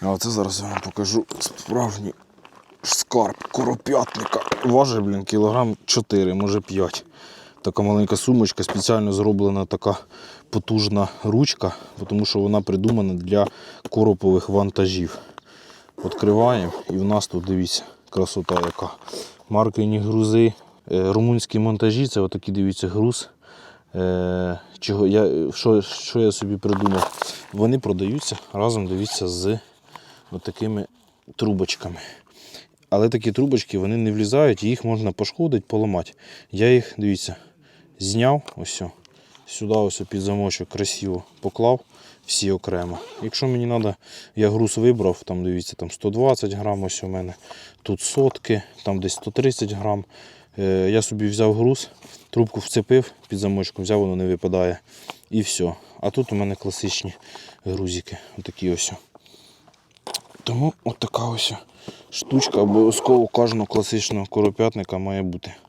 А оце зараз я вам покажу справжній скарб короп'ятника. Важить, блін, кілограм 4, може 5. Така маленька сумочка, спеціально зроблена така потужна ручка, тому що вона придумана для коропових вантажів. Відкриваємо і в нас тут дивіться, красота яка. Маркені грузи. Е, Румунські монтажі це отакий дивіться груз. Е, чого я, що, що я собі придумав? Вони продаються разом дивіться з отакими трубочками. Але такі трубочки вони не влізають, їх можна пошкодити, поламати. Я їх, дивіться, зняв ось. Сюди ось під замочок красиво поклав всі окремо. Якщо мені треба, я груз вибрав, там дивіться, там 120 грам ось у мене, тут сотки, там десь 130 грам. Е, я собі взяв груз, трубку вцепив під замочком, взяв, воно не випадає. І все. А тут у мене класичні грузики. Отакі ось. Тому от така ось штучка обов'язково кожного класичного коропятника має бути.